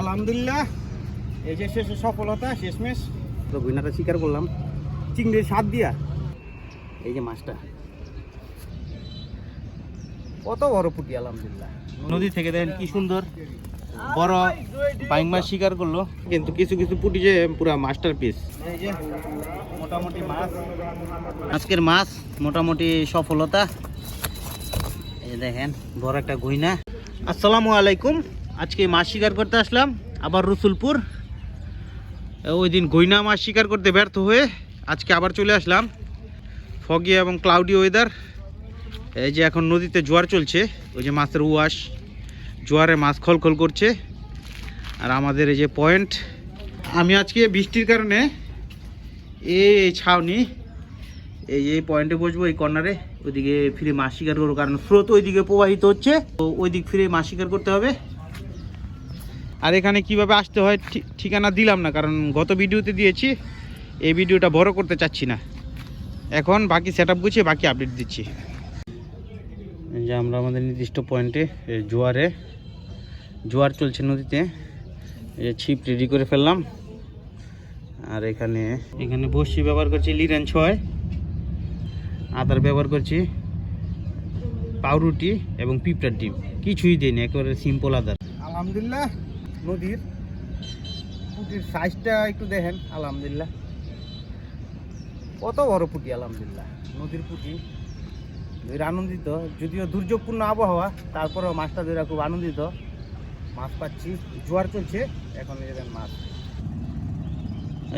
আলহামদুলিল্লাহ। এই যে শেষে সফলতা শেষমেশ। তো গুইনাটা স্বীকার করলাম। চিংড়ির স্বাদ দিয়া। এই যে মাছটা। কত বড় পুটি আলহামদুলিল্লাহ। নদী থেকে দেখেন কি সুন্দর। বড় বাইং মাছ শিকার করল। কিন্তু কিছু কিছু পুটি যে পুরা মাস্টার পিস এই যে মোটামুটি মাছ। আজকের মাছ মোটামুটি সফলতা। এই দেখেন বড় একটা গইনা আসসালামু আলাইকুম। আজকে মাছ শিকার করতে আসলাম, আবার রসুলপুর। ওই দিন গইনা মাছ শিকার করতে ব্যর্থ হয়ে আজকে আবার চলে আসলাম। ফগি এবং ক্লাউডি ওয়েদার এই যে এখন নদীতে জোয়ার চলছে, ওই যে মাছের উয়াস। জোয়ারে মাছ খলখল করছে। আর আমাদের এই যে পয়েন্ট, আমি আজকে বৃষ্টির কারণে এই ছাউনি, এই এই পয়েন্টে বসবো, এই কর্নারে। ওইদিকে ফিরে মাছ শিকার করব, কারণ স্রোত ওইদিকে প্রবাহিত হচ্ছে। তো ওই দিক ফিরে মাছ শিকার করতে হবে। আর এখানে কীভাবে আসতে হয় ঠিক- ঠিকানা দিলাম না, কারণ গত ভিডিওতে দিয়েছি, এই ভিডিওটা বড় করতে চাচ্ছি না। এখন বাকি সেট আপ গুছিয়ে বাকি আপডেট দিচ্ছি। যে আমরা আমাদের নির্দিষ্ট পয়েন্টে জোয়ারে, জোয়ার চলছে নদীতে। এই ছিপ রেডি করে ফেললাম। আর এখানে এখানে বসি ব্যবহার করছি লিরেন ছয়। আদার ব্যবহার করছি, পাউরুটি এবং পিঁপড়ার ডিম। কিছুই দিইনি, একেবারে সিম্পল আদার। আলহামদুলিল্লাহ। নদীর। পুটির সাইজটা একটু দেখেন, আলহামদুলিল্লাহ। কত বড় পুটি, আলহামদুলিল্লাহ। নদীর পুটি ধরে আনন্দিত, যদিও দুর্যোগপূর্ণ আবহাওয়া, তারপরেও মাছটা ধরে খুব আনন্দিত। মাছ পাচ্ছি, জোয়ার চলছে, এখন দেখেন মাছ।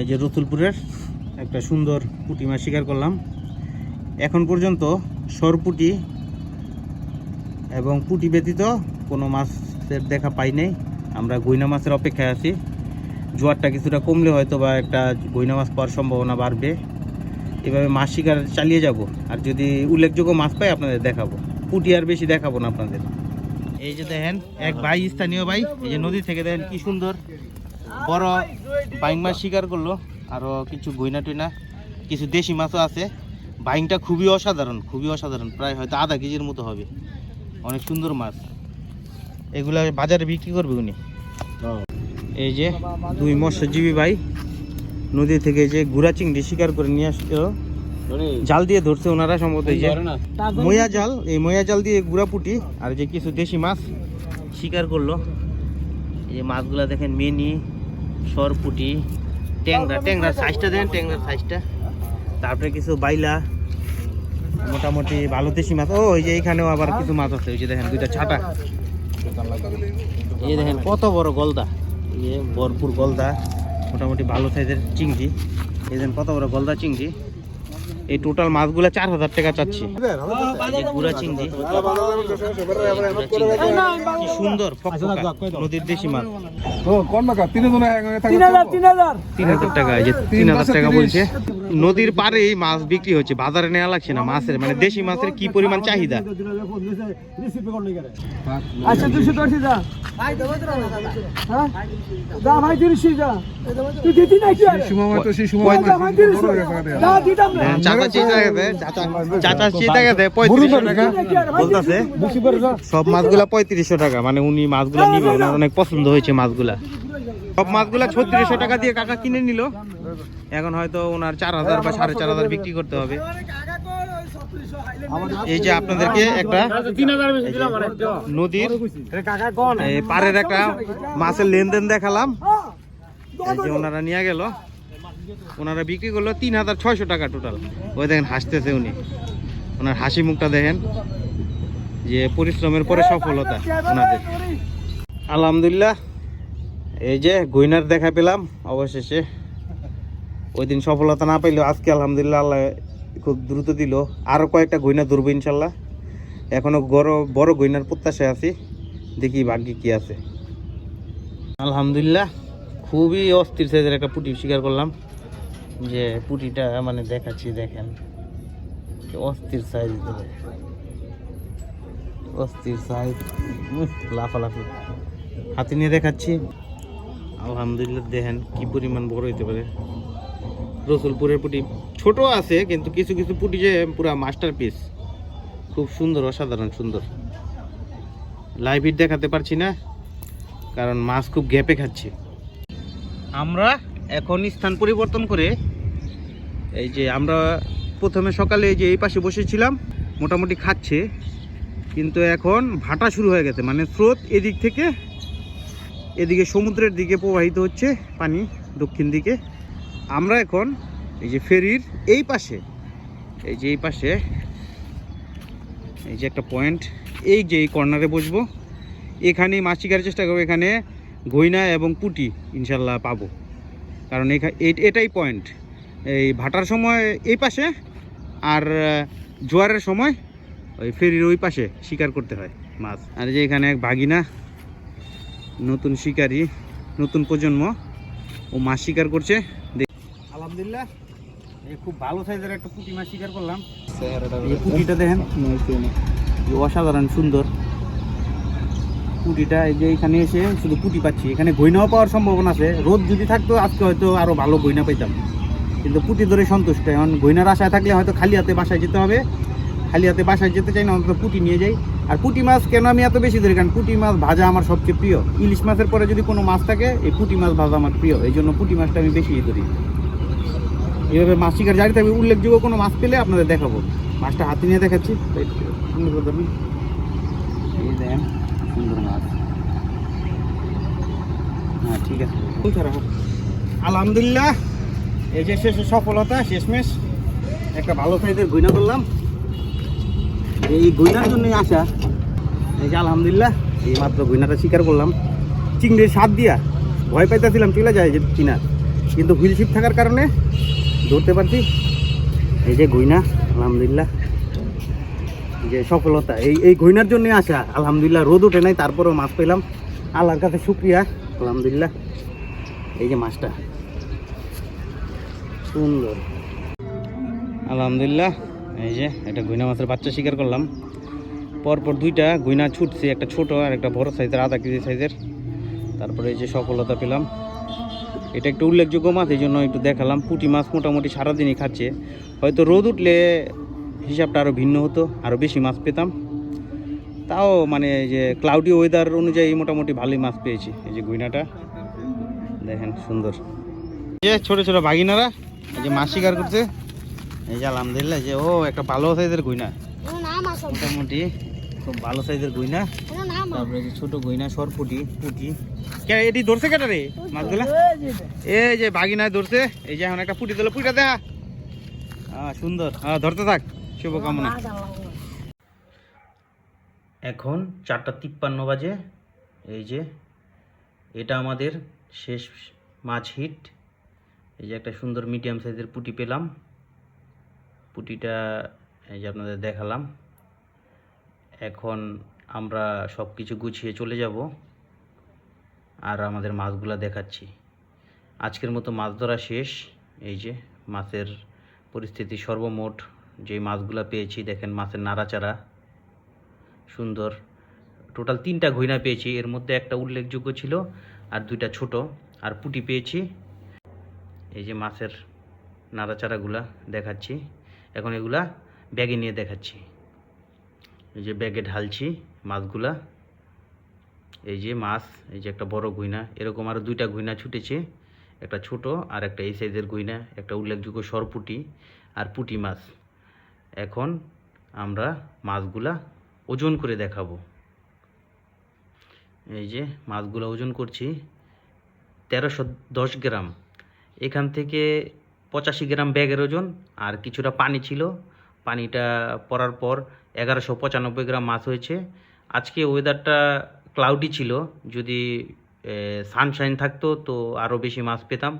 এই যে রতুলপুরের একটা সুন্দর পুঁটি মাছ শিকার করলাম। এখন পর্যন্ত সরপুটি এবং পুঁটি ব্যতীত কোনো মাছের দেখা পাই নাই। আমরা গইনা মাছের অপেক্ষায় আছি। জোয়ারটা কিছুটা কমলে হয়তো বা একটা গইনা মাছ পাওয়ার সম্ভাবনা বাড়বে। এভাবে মাছ শিকার চালিয়ে যাব। আর যদি উল্লেখযোগ্য মাছ পাই আপনাদের দেখাবো। পুঁটি আর বেশি দেখাবো না আপনাদের। এই যে দেখেন, এক ভাই, স্থানীয় ভাই, এই যে নদী থেকে দেখেন কি সুন্দর। বড় বাইং মাছ শিকার করল। আরও কিছু গইনা টইনা, কিছু দেশি মাছও আছে। বাইংটা খুবই অসাধারণ খুবই অসাধারণ। প্রায় হয়তো আধা কেজির মতো হবে। অনেক সুন্দর মাছ। এগুলা বাজারে বিক্রি করবে উনি? এই যে দুই মৎস্যজীবী ভাই নদী থেকে যে গুড়া চিংড়ি শিকার করে নিয়ে আসলো। জাল দিয়ে ধরছে ওনারা সম্ভবত এই যে। ময়া জাল এই ময়া জাল দিয়ে গুড়া পুটি আর যে কিছু দেশি মাছ শিকার করল। এই যে মাছগুলা দেখেন মেনি সরপুটি ট্যাংরা ট্যাংরার সাইজটা দেখেন ট্যাংরার সাইজটা তারপরে কিছু বাইলা মোটামুটি ভালো দেশি মাছ। ও ওই যে এখানেও আবার কিছু মাছ আছে ওই যে দেখেন দুইটা ছাটা। এই দেখেন কত বড় গলদা এই যে ভরপুর গলদা মোটামুটি ভালো সাইজের চিংড়ি এই দেখেন কত বড় গলদা চিংড়ি এই টোটাল মাছগুলো চার হাজার টাকা চাচ্ছি গুড়া চিংড়ি কি সুন্দর নদীর দেশি মাছ তিন হাজার টাকা এই যে তিন হাজার টাকা বলছে নদীর পাড়েই মাছ বিক্রি হচ্ছে বাজারে নেওয়া লাগছে না মাছের মানে দেশি মাছের কি পরিমাণ চাহিদা? আচ্ছা দুশো দশ যা হ্যাঁ সব মাছগুলা পঁয়ত্রিশশো টাকা মানে উনি মাছগুলা নিবে অনেক পছন্দ হয়েছে মাছগুলা। সব মাছগুলা ছত্রিশশো টাকা দিয়ে কাকা কিনে নিল। এখন হয়তো ওনার চার হাজার বা সাড়ে চার হাজার বিক্রি করতে হবে। এই যে আপনাদেরকে একটা নদীর এই পাড়ের একটা মাছের লেনদেন দেখালাম। এই যে ওনারা নিয়ে গেল। ওনারা বিক্রি করল তিন হাজার ছয়শো টাকা টোটাল ওই দেখেন হাসতেছে উনি। ওনার হাসি মুখটা দেখেন যে পরিশ্রমের পরে সফলতা ওনাদের। আলহামদুলিল্লাহ এই যে গইনার দেখা পেলাম অবশেষে। ওই দিন সফলতা না পাইলেও আজকে আলহামদুলিল্লাহ আল্লাহ খুব দ্রুত দিল। আরও কয়েকটা গইনা ধরবো ইনশাল্লাহ। এখনও বড় বড় গইনার প্রত্যাশায় আছি। দেখি ভাগ্যে কি আছে। আলহামদুলিল্লাহ, খুবই অস্থির সাইজের একটা পুটি শিকার করলাম। যে পুটিটা মানে দেখাচ্ছি, দেখেন। অস্থির সাইজ অস্থির সাইজ লাফালাফি। হাতে নিয়ে দেখাচ্ছি। আলহামদুলিল্লাহ, দেখেন কি পরিমাণ বড় হইতে পারে। রসুলপুরের পুটি। ছোট আছে, কিন্তু কিছু কিছু পুটি যে পুরা মাস্টার পিস খুব সুন্দর, অসাধারণ সুন্দর। লাইভ দেখাতে পারছি না, কারণ মাছ খুব গ্যাপে খাচ্ছে। আমরা এখন স্থান পরিবর্তন করে এই যে আমরা প্রথমে সকালে যে এই পাশে বসেছিলাম, মোটামুটি খাচ্ছে। কিন্তু এখন ভাটা শুরু হয়ে গেছে মানে স্রোত এদিক থেকে, এদিকে সমুদ্রের দিকে প্রবাহিত হচ্ছে পানি দক্ষিণ দিকে। আমরা এখন এই যে ফেরির এই পাশে, এই যে এই পাশে, এই যে একটা পয়েন্ট এই যে এই কর্নারে বসবো। এখানে মাছ শিকারের চেষ্টা করব এখানে গইনা এবং পুটি ইনশাল্লাহ পাবো। কারণ এখানে এটাই পয়েন্ট এই ভাটার সময় এই পাশে আর জোয়ারের সময় ওই ফেরির ওই পাশে শিকার করতে হয় মাছ। আর যে এখানে এক ভাগিনা, নতুন শিকারী, নতুন প্রজন্ম, ও মাছ শিকার করছে। আলহামদুলিল্লাহ। এই খুব ভালো সাইজের একটা পুঁটি মাছ শিকার করলাম। এই পুঁটিটা দেখেন। অসাধারণ সুন্দর। পুঁটিটা এই যে এখানে এসে শুধু পুঁটি পাচ্ছি। এখানে গইনাও পাওয়ার সম্ভাবনা আছে। রোদ যদি থাকতো আজকে হয়তো আরও ভালো গইনা পেতাম কিন্তু পুঁটি ধরে সন্তুষ্ট। এখন গইনার আশায় থাকলে হয়তো খালি হাতে বাসায় যেতে হবে। খালি হাতে বাসায় যেতে চাই না অন্তত পুঁটি নিয়ে যাই। আর পুঁটি মাছ কেন আমি এত বেশি ধরি? কারণ পুঁটি মাছ ভাজা আমার সবচেয়ে প্রিয়। ইলিশ মাছের পরে যদি কোনো মাছ থাকে এই পুঁটি মাছ ভাজা আমার প্রিয়। এই জন্য পুঁটি মাছটা আমি বেশি ধরি। এইভাবে মাছ শিকার জারি থাকবে উল্লেখযোগ্য কোনো মাছ পেলে আপনাদের দেখাবো। মাছটা হাতে নিয়ে দেখাচ্ছি। এই দেখেন। সুন্দর মাছ। হ্যাঁ ঠিক আছে। আলহামদুলিল্লাহ, এই যে শেষ সফলতা, শেষমেশ। একটা ভালো সাইজের গইনা করলাম। এই গইনার জন্যই আসা। এই যে আলহামদুলিল্লাহ, এই মাত্র গইনাটা শিকার করলাম। চিংড়ির স্বাদ দিয়া ভয় পাইতেছিলাম, চলে যায় যে কিনা কিন্তু হুইল শিপ থাকার কারণে ধরতে পারছি এই যে গইনা আলহামদুলিল্লাহ। যে সফলতা, এই এই গইনার জন্য আসা, আলহামদুলিল্লাহ। রোদ ওঠে নাই, তারপরেও মাছ পেলাম। আল্লাহর কাছে শুক্রিয়া, আলহামদুলিল্লাহ। এই যে মাছটা। সুন্দর। আলহামদুলিল্লাহ, এই যে একটা গইনা মাছের বাচ্চা শিকার করলাম। পরপর দুইটা গইনা ছুটছে, একটা ছোট আর একটা বড় সাইজের, আধা কেজি সাইজের। তারপরে এই যে সফলতা পেলাম। এটা একটু উল্লেখযোগ্য মাছ এই জন্য একটু দেখালাম। পুঁটি মাছ মোটামুটি সারাদিনই খাচ্ছে। হয়তো রোদ উঠলে হিসাবটা আরও ভিন্ন হতো আরও বেশি মাছ পেতাম। তাও মানে এই যে ক্লাউডি ওয়েদার অনুযায়ী মোটামুটি ভালোই মাছ পেয়েছি এই যে গুইনাটা। দেখেন সুন্দর। যে ছোট ছোট বাগিনারা এই যে মাছ শিকার করছে। এই যে আলহামদুলিল্লাহ যে ও একটা ভালো সাইজের গুইনা। মোটামুটি খুব ভালো সাইজের গুইনা। তারপরে যে ছোট গইনা সরপুটি পুটি কে এটি ধরছে কেটা রে? মাছগুলা? এই যে বাগিনায় ধরছে। এই যে এখন একটা পুটি দিল পুটিটা দেখা। হ্যাঁ সুন্দর। হ্যাঁ ধরতে থাক। শুভকামনা। এখন চারটা তিপ্পান্ন বাজে। এই যে এটা আমাদের শেষ মাছ হিট। এই যে একটা সুন্দর মিডিয়াম সাইজের পুটি পেলাম। পুটিটা এই যে আপনাদের দেখালাম। এখন আমরা সব কিছু গুছিয়ে চলে যাব আর আমাদের মাছগুলা দেখাচ্ছি। আজকের মতো মাছ ধরা শেষ। এই যে মাছের পরিস্থিতি সর্বমোট। যে মাছগুলা পেয়েছি, দেখেন মাছের নাড়াচাড়া সুন্দর। টোটাল তিনটা ঘইনা পেয়েছি। এর মধ্যে একটা উল্লেখযোগ্য ছিল আর দুইটা ছোট আর পুটি পেয়েছি। এই যে মাছের নাড়াচাড়াগুলা দেখাচ্ছি। এখন এগুলা ব্যাগে নিয়ে দেখাচ্ছি। এই যে ব্যাগে ঢালছি। মাছগুলা। এই যে মাছ, এই যে একটা বড় গুইনা, এরকম আরও দুইটা গুইনা ছুটেছে, একটা ছোট আর একটা এই সাইজের গুইনা, একটা উল্লেখযোগ্য সরপুটি আর পুটি মাছ। এখন আমরা মাছগুলা ওজন করে দেখাবো। এই যে মাছগুলো ওজন করছি তেরোশো দশ গ্রাম। এখান থেকে পঁচাশি গ্রাম ব্যাগের ওজন আর কিছুটা পানি ছিল। পানিটা পড়ার পর এগারোশো পঁচানব্বই গ্রাম মাছ হয়েছে। আজকে ওয়েদারটা ক্লাউডি ছিল, যদি সানশাইন থাকতো তো আরও বেশি মাছ পেতাম।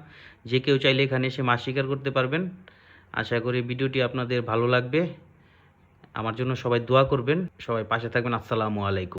যে কেউ চাইলে এখানে এসে মাছ শিকার করতে পারবেন। আশা করি ভিডিওটি আপনাদের ভালো লাগবে। আমার জন্য সবাই দোয়া করবেন। সবাই পাশে থাকবেন। আসসালামু আলাইকুম।